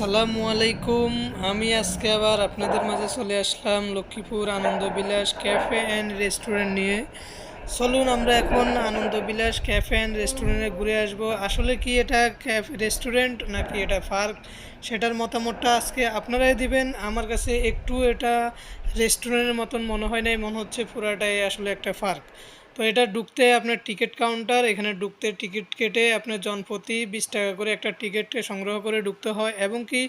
আসসালামু আলাইকুম। আমি আজকে আবার আপনাদের মাঝে চলে আসলাম লক্ষ্মীপুর আনন্দ বিলাস ক্যাফে অ্যান্ড রেস্টুরেন্ট নিয়ে। চলুন আমরা এখন আনন্দ বিলাস ক্যাফে অ্যান্ড রেস্টুরেন্টে ঘুরে আসব। আসলে কি এটা ক্যাফে, রেস্টুরেন্ট নাকি এটা পার্ক? সেটার মতামতটা আজকে আপনারাই দিবেন। আমার কাছে একটু এটা রেস্টুরেন্টের মতন মনে হয় নাই, মনে হচ্ছে পুরাটাই আসলে একটা পার্ক। তো এটা ঢুকতে আপনার টিকিট কাউন্টার, এখানে ঢুকতে টিকিট কেটে আপনার জনপ্রতি বিশ টাকা করে একটা টিকিট সংগ্রহ করে ঢুকতে হয় এবং কি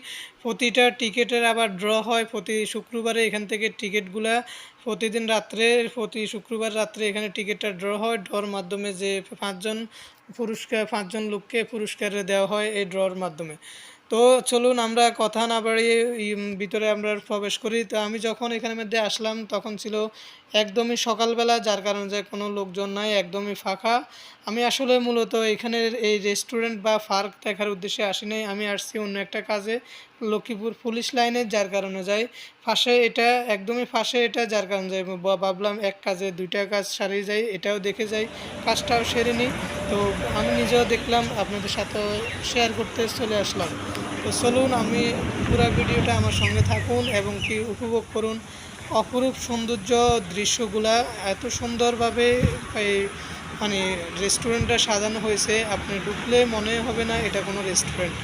প্রতিটা টিকিটের আবার ড্র হয় প্রতি শুক্রবারে এখান থেকে টিকিটগুলা প্রতিদিন রাত্রে, প্রতি শুক্রবার রাত্রে এখানে টিকিটটা ড্র হয়। ড্রর মাধ্যমে যে পাঁচজন পুরস্কার পাঁচজন লোককে পুরস্কার দেওয়া হয় এই ড্রর মাধ্যমে। তো চলুন আমরা কথা না বাড়িয়ে ভিতরে আমরা প্রবেশ করি। তো আমি যখন এখানের মধ্যে আসলাম, তখন ছিল একদমই সকালবেলা, যার কারণে যে কোনো লোকজন নাই, একদমই ফাঁকা। আমি আসলে মূলত এখানের এই রেস্টুরেন্ট বা পার্ক দেখার উদ্দেশ্যে আসি নাই। আমি আসছি অন্য একটা কাজে, লক্ষ্মীপুর পুলিশ লাইনে, যার কারণে যাই। ফাঁসে এটা, একদমই ফাঁসে এটা, যার কারণে যাই। ভাবলাম এক কাজে দুইটা কাজ সারিয়ে যাই, এটাও দেখে যাই, কাজটাও সেরে নিই। তো আমি নিজেও দেখলাম, আপনাদের সাথে শেয়ার করতে চলে আসলাম। তো চলুন আমি পুরো ভিডিওটা আমার সঙ্গে থাকুন এবং কি উপভোগ করুন। অপরূপ সৌন্দর্য দৃশ্যগুলা এত সুন্দরভাবে মানে রেস্টুরেন্টটা সাজানো হয়েছে, আপনি ঢুকলে মনে হবে না এটা কোনো রেস্টুরেন্ট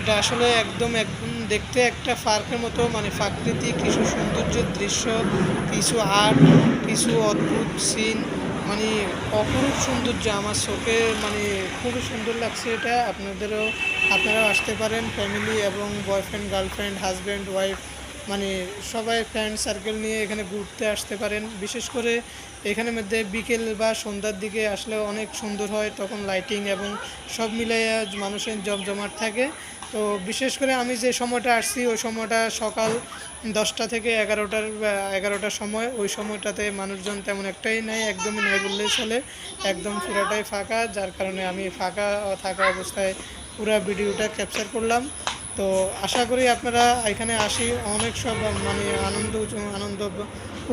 এটা আসলে একদম একদম দেখতে একটা পার্কের মতো মানে প্রাকৃতিক কিছু সৌন্দর্যের দৃশ্য, কিছু আর্ট কিছু অদ্ভুত সিন মানে অপরূপ সৌন্দর্য, আমার চোখে মানে খুবই সুন্দর লাগছে এটা। আপনাদেরও, আপনারাও আসতে পারেন ফ্যামিলি এবং বয়ফ্রেন্ড গার্লফ্রেন্ড হাজব্যান্ড ওয়াইফ মানে সবাই ফ্রেন্ড সার্কেল নিয়ে এখানে ঘুরতে আসতে পারেন। বিশেষ করে এখানের মধ্যে বিকেল বা সন্ধ্যার দিকে আসলে অনেক সুন্দর হয়, তখন লাইটিং এবং সব মিলাইয়া মানুষের জমজমাট থাকে। তো বিশেষ করে আমি যে সময়টা আসছি, ওই সময়টা সকাল দশটা থেকে এগারোটার এগারোটার সময়। ওই সময়টাতে মানুষজন তেমন একটাই নাই, একদমই নাই বললেই চলে। একদম পুরাটাই ফাঁকা, যার কারণে আমি ফাঁকা থাকা অবস্থায় পুরো ভিডিওটা ক্যাপচার করলাম। তো আশা করি আপনারা এখানে আসি, অনেক সব মানে আনন্দ আনন্দ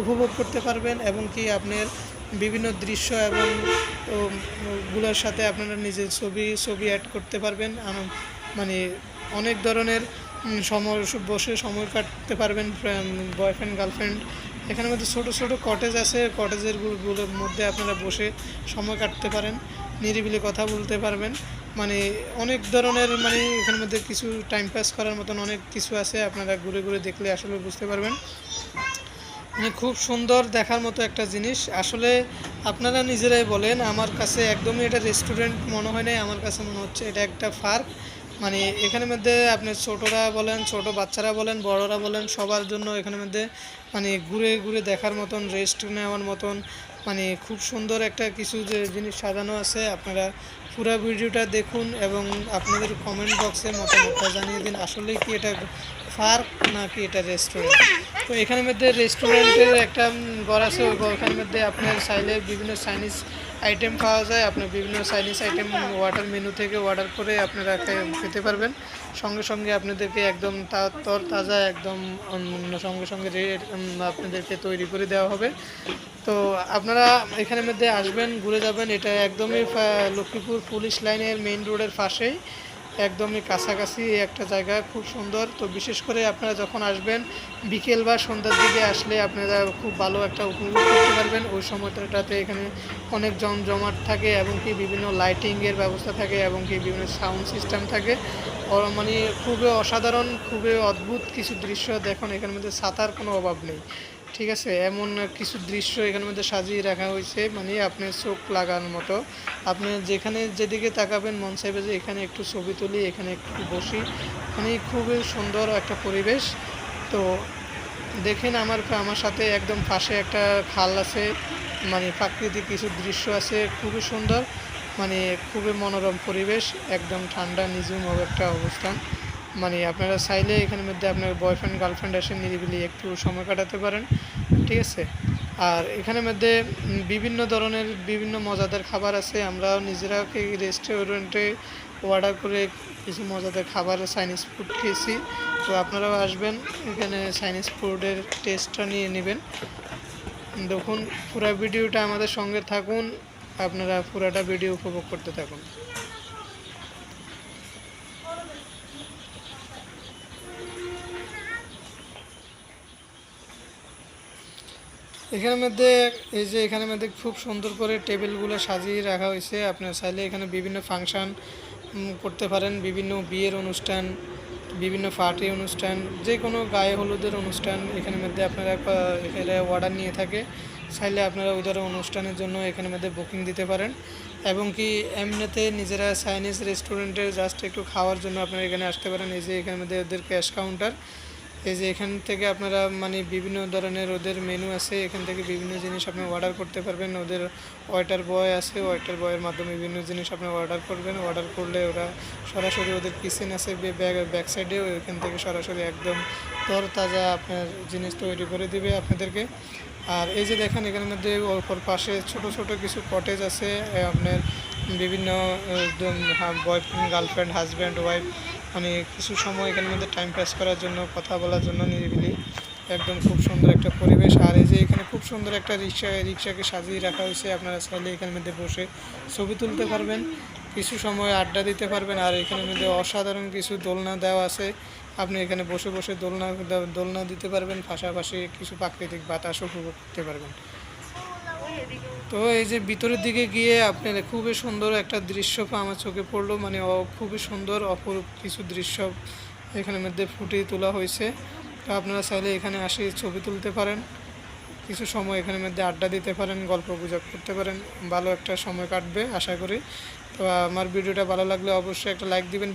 উপভোগ করতে পারবেন এবং কি আপনার বিভিন্ন দৃশ্য এবংগুলোর সাথে আপনারা নিজের ছবি ছবি অ্যাড করতে পারবেন। মানে অনেক ধরনের সময়, বসে সময় কাটতে পারবেন বয়ফ্রেন্ড গার্লফ্রেন্ড এখানের মধ্যে ছোট ছোট কটেজ আছে কটেজেরগুলোর মধ্যে আপনারা বসে সময় কাটতে পারেন, নিরিবিলি কথা বলতে পারবেন। মানে অনেক ধরনের মানে এখানের মধ্যে কিছু টাইম পাস করার মতন অনেক কিছু আছে, আপনারা ঘুরে ঘুরে দেখলে আসলে বুঝতে পারবেন। মানে খুব সুন্দর দেখার মতো একটা জিনিস। আসলে আপনারা নিজেরাই বলেন, আমার কাছে একদমই এটা রেস্টুরেন্ট মনে হয় নাই, আমার কাছে মনে হচ্ছে এটা একটা পার্ক মানে এখানের মধ্যে আপনি ছোটরা বলেন, ছোট বাচ্চারা বলেন, বড়রা বলেন, সবার জন্য এখানের মধ্যে মানে ঘুরে ঘুরে দেখার মতন রেস্ট নেওয়ার মতন মানে খুব সুন্দর একটা কিছু যে জিনিস সাজানো আছে, আপনারা পুরো ভিডিওটা দেখুন এবং আপনাদের কমেন্ট বক্সে মতামতটা জানিয়ে দিন। আসলে কি এটা পার্ক নাকি এটা রেস্টুরেন্ট তো এখানের মধ্যে রেস্টুরেন্টের একটা ঘর আছে ওই ঘরখানের মধ্যে আপনার চাইলে বিভিন্ন চাইনিজ আইটেম পাওয়া যায় আপনার বিভিন্ন চাইনিজ আইটেম ওয়াটার মেনু থেকে অর্ডার করে আপনারা খেতে পারবেন। সঙ্গে সঙ্গে আপনাদেরকে একদম তর তাজা একদম সঙ্গে সঙ্গে রে- উম, আপনাদেরকে তৈরি করে দেওয়া হবে। তো আপনারা এখানের মধ্যে আসবেন ঘুরে যাবেন এটা একদমই লক্ষ্মীপুর পুলিশ লাইনের মেইন রোডের পাশেই। একদমই কাছাকাছি একটা জায়গা, খুব সুন্দর। তো বিশেষ করে আপনারা যখন আসবেন, বিকেল বা সন্ধ্যার দিকে আসলে আপনারা খুব ভালো একটা উপভোগ করতে পারবেন। ওই সময়টাতে এখানে অনেক জমজমাট থাকে এবং কি বিভিন্ন লাইটিংয়ের ব্যবস্থা থাকে এবং কি বিভিন্ন সাউন্ড সিস্টেম থাকে। মানে খুবই অসাধারণ, খুবই অদ্ভুত কিছু দৃশ্য দেখুন, এখানের মধ্যে ছাতার কোনো অভাব নেই। ঠিক আছে, এমন কিছু দৃশ্য এখানের মধ্যে সাজিয়ে রাখা হয়েছে মানে আপনার চোখ লাগানোর মতো। আপনি যেখানে যেদিকে তাকাবেন, মন চাইবে যে এখানে একটু ছবি তুলি, এখানে একটু বসি। মানে খুবই সুন্দর একটা পরিবেশ। তো দেখেন আমার আমার সাথে একদম পাশে একটা খাল আছে মানে প্রাকৃতিক কিছু দৃশ্য আছে, খুবই সুন্দর। মানে খুবই মনোরম পরিবেশ, একদম ঠান্ডা, নিঝুম একটা অবস্থান। মানে আপনারা চাইলে এখানের মধ্যে আপনার বয়ফ্রেন্ড গার্লফ্রেন্ড এসে নিরিবিলি একটু সময় কাটাতে পারেন, ঠিক আছে? আর এখানের মধ্যে বিভিন্ন ধরনের বিভিন্ন মজাদার খাবার আছে, আমরা নিজেরা রেস্টুরেন্টে অর্ডার করে কিছু মজাদার খাবার চাইনিজ ফুড খেয়েছি। তো আপনারাও আসবেন, এখানে চাইনিজ ফুডের টেস্টটা নিয়ে নেবেন। দেখুন, পুরো ভিডিওটা আমাদের সঙ্গে থাকুন, আপনারা পুরাটা ভিডিও উপভোগ করতে থাকুন। এখানের মধ্যে এই যে এখানের মধ্যে খুব সুন্দর করে টেবিলগুলো সাজিয়ে রাখা হয়েছে। আপনার চাইলে এখানে বিভিন্ন ফাংশন করতে পারেন। বিভিন্ন বিয়ের অনুষ্ঠান, বিভিন্ন পার্টি অনুষ্ঠান যে কোনো গায়ে হলুদের অনুষ্ঠান এখানের মধ্যে আপনারা এখানে অর্ডার নিয়ে থাকে। চাইলে আপনারা ওদের অনুষ্ঠানের জন্য এখানের মধ্যে বুকিং দিতে পারেন। এবং কি এমনিতে নিজেরা চাইনিজ রেস্টুরেন্টে জাস্ট একটু খাওয়ার জন্য আপনারা এখানে আসতে পারেন। এই যে এখানের মধ্যে ওদের ক্যাশ কাউন্টার এই যে এখান থেকে আপনারা মানে বিভিন্ন ধরনের ওদের মেনু আছে, এখান থেকে বিভিন্ন জিনিস আপনি অর্ডার করতে পারবেন। ওদের ওয়েটার বয় আছে ওয়েটার বয়ের মাধ্যমে বিভিন্ন জিনিস আপনি অর্ডার করবেন। অর্ডার করলে ওরা সরাসরি ওদের কিচেন আছে ব্যাক সাইডে ওইখান থেকে সরাসরি একদম তরতাজা আপনার জিনিস তৈরি করে দিবে আপনাদেরকে। আর এই যে দেখেন, এখানের মধ্যে ওপর পাশে ছোট ছোট কিছু কটেজ আছে। আপনার বিভিন্ন বয়ফ্রেন্ড গার্লফ্রেন্ড হাজব্যান্ড ওয়াইফ মানে কিছু সময় এখানের মধ্যে টাইম পাস করার জন্য, কথা বলার জন্য নিরিবিলি, একদম খুব সুন্দর একটা পরিবেশ। আর এই যে এখানে খুব সুন্দর একটা রিক্সা, রিক্সাকে সাজিয়ে রাখা হয়েছে, আপনারা চাইলে এখানের মধ্যে বসে ছবি তুলতে পারবেন, কিছু সময় আড্ডা দিতে পারবেন, আর এখানের মধ্যে অসাধারণ কিছু দোলনা দেওয়া আছে। আপনি এখানে বসে বসে দোলনা দোলনা দিতে পারবেন, পাশাপাশি কিছু প্রাকৃতিক বাতাস উপভোগ করতে পারবেন। তো এই যে ভিতরের দিকে গিয়ে আপনার খুবই সুন্দর একটা দৃশ্য আমার চোখে পড়ল মানে খুবই সুন্দর, অপরূপ কিছু দৃশ্য এখানের মধ্যে ফুটিয়ে তোলা হয়েছে। তো আপনারা চাইলে এখানে আসে ছবি তুলতে পারেন, কিছু সময় এখানের মধ্যে আড্ডা দিতে পারেন, গল্প গুজব করতে পারেন, ভালো একটা সময় কাটবে আশা করি। তো আমার ভিডিওটা ভালো লাগলে অবশ্যই একটা লাইক দিবেন